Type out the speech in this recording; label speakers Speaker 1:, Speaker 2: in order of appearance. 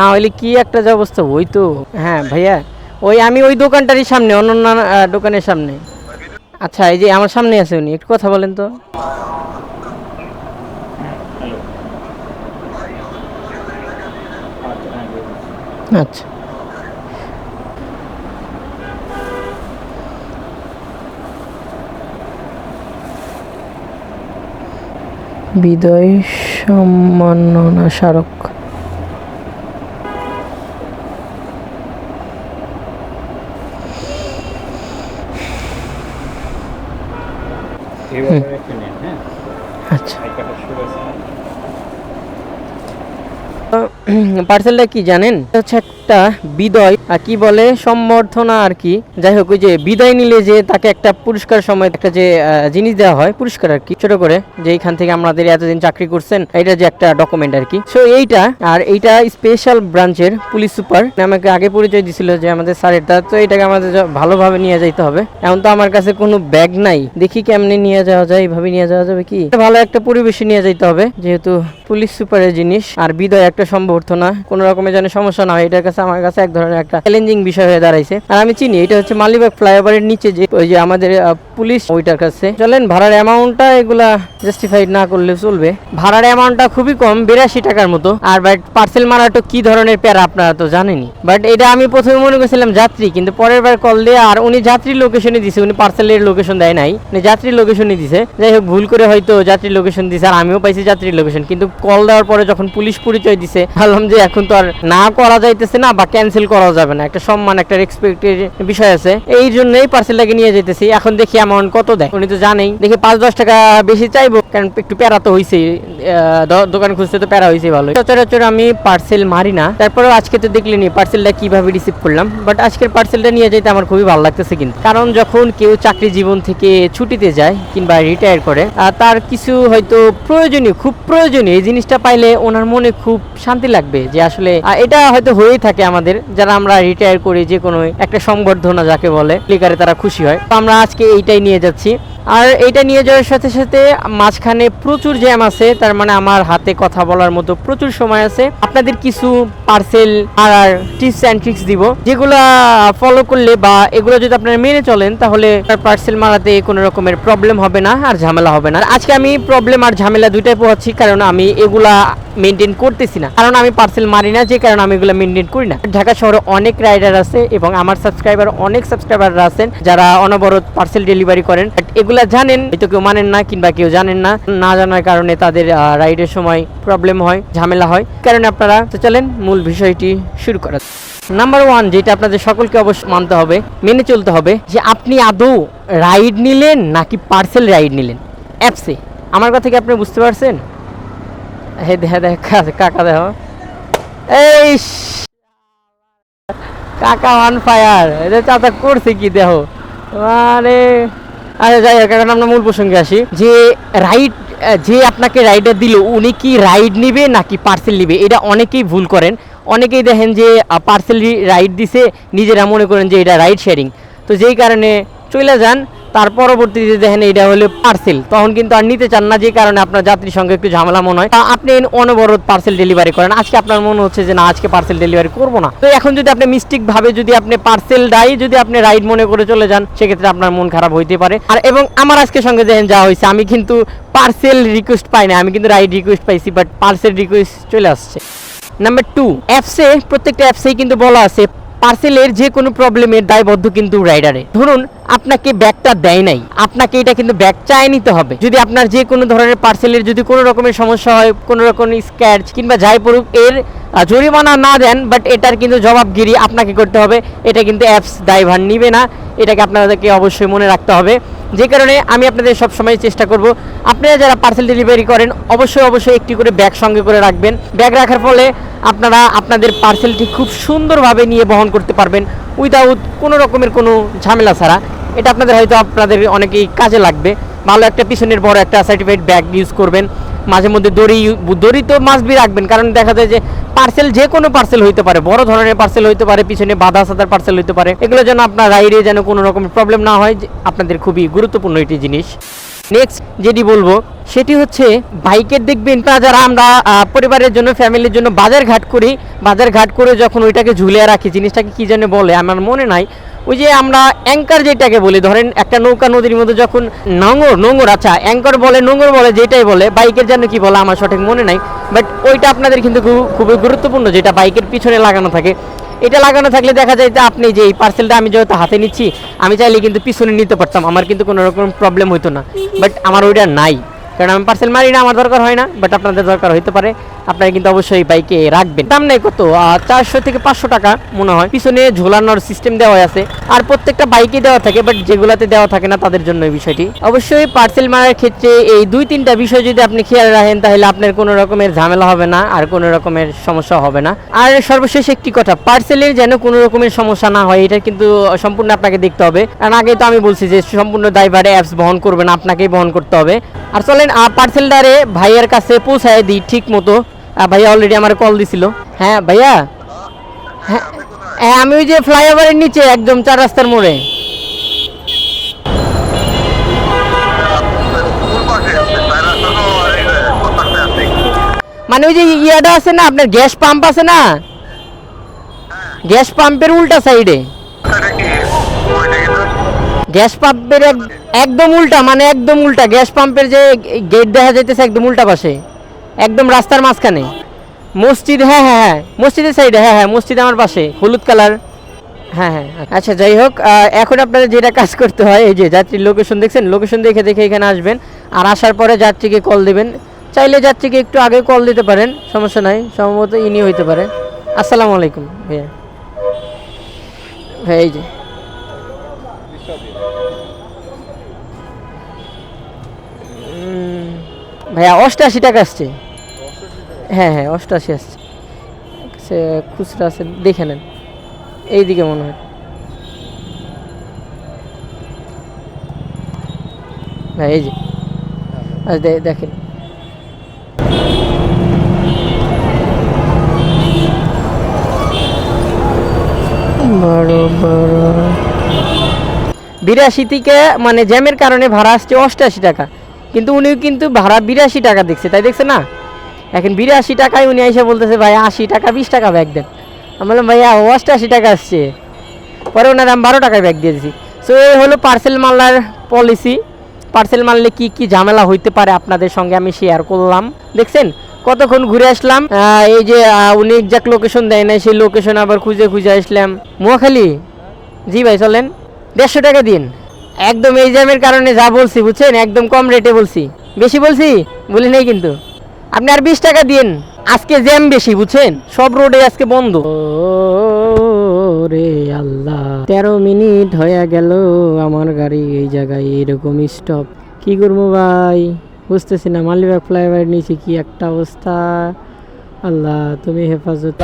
Speaker 1: না হইলে কি একটা যে অবস্থা? ওই তো। হ্যাঁ ভাইয়া, ওই আমি ওই দোকানটারই সামনে, অন্য দোকানের সামনে। আচ্ছা এই যে আমার সামনে আছে উনি, একটু কথা বলেন তো। আচ্ছা। বিদয়, সম্মাননা স্মারক
Speaker 2: এইভাবে রেখে নিন হ্যাঁ
Speaker 1: আচ্ছা।
Speaker 2: আছে। না?
Speaker 1: পার্সেলটা কি জানেন? হচ্ছে একটা বিদয়, আর কি বলে, সম্বর্ধনা আর কি। যাই হোক, ওই যে বিদায় নিলে যে তাকে একটা পুরস্কার সময়, একটা যে জিনিস দেওয়া হয়, পুরস্কার আর কি, ছোট করে, যে এইখান থেকে আমাদের এতদিন চাকরি করছেন, এটা যে একটা ডকুমেন্ট আর কি। সো এইটা, আর এইটা স্পেশাল ব্রাঞ্চের পুলিশ সুপার আমাকে আগে পরিচয় দিছিল যে আমাদের স্যারের তা তো এটাকে আমাদের ভালোভাবে নিয়ে যাইতে হবে। এখন তো আমার কাছে কোনো ব্যাগ নাই, দেখি কেমনে নিয়ে যাওয়া যায় এইভাবে নিয়ে যাওয়া যাবে কি? ভালো একটা পরিবেশে নিয়ে যাইতে হবে, যেহেতু পুলিশ সুপারের জিনিস, আর বিদয় একটা সম্বর্ধনা, কোনো রকমের যেন সমস্যা না হয়, এটার কাছে আমার কাছে এক ধরনের একটা চ্যালেঞ্জিং বিষয় হয়ে দাঁড়াইছে। আর আমি চিনি, এটা হচ্ছে মালিবাগ ফ্লাইওভারের নিচে যে ওই যে আমাদের পুলিশ ওইটার কাছে। চলেন, ভাড়ার অ্যামাউন্টটা এগুলা জাস্টিফাইড না করলে চলবে। ভাড়ার অ্যামাউন্টটা খুবই কম, বিরাশি টাকার মতো। আর বাট পার্সেল মারাটা কি ধরনের প্যারা আপনারা তো জানেনই। বাট এটা আমি প্রথমে মনে করছিলাম যাত্রী, কিন্তু পরের বার কল দিয়ে আর উনি যাত্রীর লোকেশনে দিছে, উনি পার্সেলের লোকেশন দেয় নাই। উনি যাত্রীর লোকেশনে দিছে। যাই হোক, ভুল করে হয়তো যাত্রীর লোকেশন দিছে, আর আমিও পাইছি যাত্রীর লোকেশন কিন্তু কল দেওয়ার পরে যখন পুলিশ পরিচয় দিছে, ভাবলাম যে এখন তো আর না করা যাইতেছে না বা ক্যান্সেল করা যাবে না। একটা সম্মান, একটা রেসপেক্টের বিষয় আছে। এই জন্যই পার্সেলটাকে নিয়ে যেতেছি এখন দেখি অ্যামাউন্ট কত দেয়। উনি তো জানেই। দেখি পাঁচ, দশ টাকা বেশি চাইব। কারণ একটু প্যারা তো হয়েছে দোকান খুঁজতে তো প্যারা হয়েছে ভালো সচরাচর আমি পার্সেল মারি না। তারপরেও আজকে তো দেখলেনি পার্সেলটা কীভাবে রিসিভ করলাম। বাট আজকের পার্সেলটা নিয়ে যেতে আমার খুবই ভালো লাগতেছে কিন্তু। কারণ যখন কেউ চাকরি জীবন থেকে ছুটিতে যায় কিংবা রিটায়ার করে তার কিছু হয়তো প্রয়োজনীয়, খুব প্রয়োজনীয় এই জিনিসটা পাইলে ওনার মনে খুব শান্তি লাগবে যে আসলে এটা হয়তো হয়েই থাকে আমাদের, যারা আমরা রিটায়ার করি যে কোনো একটা সংবর্ধনা যাকে বলে ক্লিকারে তারা খুশি হয়। তো আমরা আজকে এইটাই নিয়ে যাচ্ছি। আর এইটা নিয়ে যাওয়ার সাথে সাথে মাঝখানে প্রচুর জ্যাম আছে, তার মানে আমার হাতে কথা বলার মতো প্রচুর সময় আছে। আপনাদের কিছু পার্সেল আর আর টিপস অ্যান্ড ট্রিক্স দিব, যেগুলো ফলো করলে বা এগুলো যদি আপনারা মেনে চলেন, তাহলে পার্সেল মারাতে কোনো রকমের প্রবলেম হবে না আর ঝামেলা হবে না। আজকে আমি প্রবলেম আর ঝামেলা দুইটাই পোহাচ্ছি, কারণ আমি এগুলা মেনটেন করতেছি না। কারণ আমি পার্সেল মারি না, যে কারণে আমি এগুলো মেনটেন করি না। ঢাকা শহরে অনেক রাইডার আছে এবং আমার সাবস্ক্রাইবার অনেক সাবস্ক্রাইবাররা আছেন, যারা অনবরত পার্সেল ডেলিভারি করেন। But এগুলা জানেন? হয়তো কেউ মানেন না কিংবা কেউ জানেন না। না জানার কারণে তাদের রাইডের সময় প্রবলেম হয়, ঝামেলা হয়। কারণে আপনারা, তো চলেন, মূল বিষয়টি শুরু করা নাম্বার ওয়ান যেটা আপনাদের সকলকে অবশ্য মানতে হবে, মেনে চলতে হবে, যে আপনি আদৌ রাইড নিলেন নাকি পার্সেল রাইড নিলেন? অ্যাপসে আমার কথা কি আপনি বুঝতে পারছেন? হে দেখা দেখা কাকা দেখো। এই কাকা অন ফায়ার এদের চাচা করছে কি দেহ মানে আচ্ছা যাই হোক, এখন আমরা মূল প্রসঙ্গে আসি। যে রাইড যে আপনাকে রাইডার দিল, উনি কি রাইড নিবে নাকি পার্সেল নিবে? এটা অনেকেই ভুল করেন। অনেকেই দেখেন যে পার্সেল রাইড দিছে, নিজেরা মনে করেন যে এটা রাইড শেয়ারিং তো যেই কারণে চলে যান তার পরবর্তীতে দেখেন এটা হলো পার্সেল তখন কিন্তু আর নিতে চান না, যে কারণে আপনার যাত্রীর সঙ্গে একটু ঝামেলা মনে হয়। আপনি অনবরত পার্সেল ডেলিভারি করেন। আজকে আপনার মনে হচ্ছে যে, না, আজকে পার্সেল ডেলিভারি করব না। তো এখন যদি আপনি মিস্টেক ভাবে যদি আপনি পার্সেল ডাই যদি আপনি রাইড মনে করে চলে যান, সেক্ষেত্রে আপনার মন খারাপ হইতে পারে। আর এবং আমার আজকে সঙ্গে দেখেন যা হয়েছে আমি কিন্তু পার্সেল রিকোয়েস্ট পাই না আমি কিন্তু রাইড রিকোয়েস্ট পাইছি বাট পার্সেল রিকোয়েস্ট চলে আসছে। নাম্বার টু অ্যাপসে প্রত্যেকটা অ্যাপসেই কিন্তু বলা আছে পার্সেলের যে কোনো প্রবলেমের দায়বদ্ধ কিন্তু রাইডারে। ধরুন, আপনাকে ব্যাগটা দেয় নাই। আপনাকে এটা কিন্তু ব্যাগ চায় নিতে হবে। যদি আপনার যে কোনো ধরনের পার্সেলের যদি কোনো রকমের সমস্যা হয়, কোনো রকমের স্ক্যাচ কিংবা যাই পড়ুক, এর জরিমানা না দেন বাট এটার কিন্তু জবাবগিরি আপনাকে করতে হবে। এটা কিন্তু অ্যাপস ড্রাইভার নিবে না। এটাকে আপনাদেরকে অবশ্যই মনে রাখতে হবে। যে কারণে আমি আপনাদের সব সময় চেষ্টা করব। আপনারা যারা পার্সেল ডেলিভারি করেন, অবশ্যই অবশ্যই একটি করে ব্যাগ সঙ্গে করে রাখবেন। ব্যাগ রাখার ফলে আপনারা আপনাদের পার্সেলটি খুব সুন্দরভাবে নিয়ে বহন করতে পারবেন উইদাউট কোনো রকমের কোনো ঝামেলা ছাড়া। এটা আপনাদের হয়তো আপনাদের অনেকেই কাজে লাগবে। ভালো একটা পিছনের বড় একটা সার্টিফাইড ব্যাগ ইউজ করবেন। মাঝে মধ্যে দড়ি দড়ি তো মাস্ট বি রাখবেন, কারণ দেখা যায় যে পার্সেল, যে কোনো পার্সেল হইতে পারে, বড় ধরনের পার্সেল হইতে পারে, পিছনে বাধা সাদার পার্সেল হইতে পারে। এগুলো যেন আপনার রাইডে যেন কোনো রকম প্রবলেম না হয় আপনাদের খুবই গুরুত্বপূর্ণ একটি জিনিস। নেক্সট যেটি বলব, সেটি হচ্ছে বাইকের দেখবেন তা যারা আমরা পরিবারের জন্য, ফ্যামিলির জন্য বাজার ঘাট করি বাজার ঘাট করে যখন ওইটাকে ঝুলিয়ে রাখি, জিনিসটাকে কি জানে বলে, আমার মনে নাই ওই যে আমরা অ্যাঙ্কার যেটাকে বলি, ধরেন একটা নৌকা নদীর মধ্যে যখন নোঙর নোঙর আচ্ছা অ্যাঙ্কর বলে, নোঙর বলে, যেটাই বলে, বাইকের জন্য কি বলে আমার সঠিক মনে নাই বাট ওইটা আপনাদের কিন্তু খুব- খুবই গুরুত্বপূর্ণ, যেটা বাইকের পিছনে লাগানো থাকে। এটা লাগানো থাকলে দেখা যায় যে আপনি যে এই পার্সেলটা আমি যেহেতু হাতে নিচ্ছি, আমি চাইলে কিন্তু পিছনে নিতে পারতাম, আমার কিন্তু কোনো রকম প্রবলেম হতো না। বাট আমার ওইটা নাই, কারণ আমি পার্সেল মারি না, আমার দরকার হয় না বাট আপনাদের দরকার হইতে পারে। আপনারা কিন্তু অবশ্যই বাইকে রাখবেন। দাম নেই কত? চারশো থেকে পাঁচশো টাকা মনে হয়। পিছনে ঝোলানোর সিস্টেম দেওয়া আছে। আর প্রত্যেকটা বাইকে দেওয়া থাকে বাট যেগুলাতে দেওয়া থাকে না, তাদের জন্য এই বিষয়টি। অবশ্যই পার্সেল মারার ক্ষেত্রে এই দুই তিনটা বিষয় যদি আপনি খেয়াল রাখেন, তাহলে আপনার কোনো রকমের ঝামেলা হবে না, আর কোনো রকমের সমস্যা হবে না। আর সর্বশেষ একটি কথা পার্সেলের যেন কোনো রকমের সমস্যা না হয়, এটা কিন্তু সম্পূর্ণ আপনাকে দেখতে হবে। কারণ আগে তো আমি বলছি যে, সম্পূর্ণ দায়ভারে অ্যাপস বহন করবেন আপনাকেই বহন করতে হবে। আর চলেন পার্সেলটারে ভাইয়ের কাছে পৌঁছায় দিই ঠিক মতো। ভাইয়া অলরেডি আমার কল দিছিল। হ্যাঁ ভাইয়া। হ্যাঁ আমি ওই যে ফ্লাইওভারের নিচে, একদম চার রাস্তার মোড়ে। মানে ওই যে ইয়াটা আছে না, আপনার গ্যাস পাম্প আছে না? গ্যাস পাম্পের উল্টা সাইডে। গ্যাস পাম্পের এক- একদম উল্টা মানে একদম উল্টা, গ্যাস পাম্পের যে গেট দেখা যাইতেছে একদম উল্টা পাশে। একদম রাস্তার মাঝখানে। মসজিদ হ্যাঁ হ্যাঁ হ্যাঁ মসজিদের সাইডে হ্যাঁ হ্যাঁ মসজিদ আমার পাশে, হলুদ কালার হ্যাঁ হ্যাঁ আচ্ছা যাই হোক এখন আপনাদের যেটা কাজ করতে হয়, এই যে যাত্রীর লোকেশন দেখছেন লোকেশন দেখে দেখে এখানে আসবেন, আর আসার পরে যাত্রীকে কল দিবেন। চাইলে যাত্রীকে একটু আগে কল দিতে পারেন, সমস্যা নাই, সম্ভবত ইনি হইতে পারে। আসসালামু আলাইকুম, ভাইয়া। ভাই, এই যে। ভাইয়া, অষ্টাশি টাকা আসছে। হ্যাঁ হ্যাঁ অষ্টাশি আসছে। সে খুচরা আছে, দেখে নেন। এইদিকে মনে হয়। হ্যাঁ এই যে। আচ্ছা দেখেন। বিরাশি থেকে মানে জ্যামের কারণে ভাড়া আসছে অষ্টাশি টাকা। কিন্তু উনি কিন্তু ভাড়া বিরাশি টাকা দেখছে, তাই দেখছে না? এখন বিরাশি টাকায় উনি এসে বলতেছে, ভাই, আশি টাকা, বিশ টাকা ব্যাগ দেন। আমি বললাম, ভাইয়া অষ্টাশি টাকা আসছে। পরে ওনার আমি বারো টাকায় ব্যাগ দিয়ে দিয়েছি সো এই হলো পার্সেল মাল্লার পলিসি পার্সেল মারলে কি কি ঝামেলা হইতে পারে আপনাদের সঙ্গে আমি শেয়ার করলাম। দেখছেন? কতক্ষণ ঘুরে আসলাম। এই যে উনি এক্সাক্ট লোকেশন দেয় না সেই লোকেশন আবার খুঁজে খুঁজে আসলাম। মোয়াখালী? জি ভাই, চলেন। দেড়শো টাকা দিন। একদম এই জ্যামের কারণে যা বলছি, বুঝছেন? একদম কম রেটে বলছি। বেশি বলছি? বলি নাই কিন্তু। আপনি আর বিশ টাকা দিন আজকে জ্যাম বেশি, বুঝছেন? সব রোডে আজকে বন্ধ। রে আল্লাহ, তেরো মিনিট হয়ে গেল আমার গাড়ি এই জায়গায়, এরকম স্টপ কি করব ভাই? বুঝতেছি না, মালিবাগ ফ্লাইওভার নিচে কি একটা অবস্থা? আল্লাহ, তুমি হেফাজত।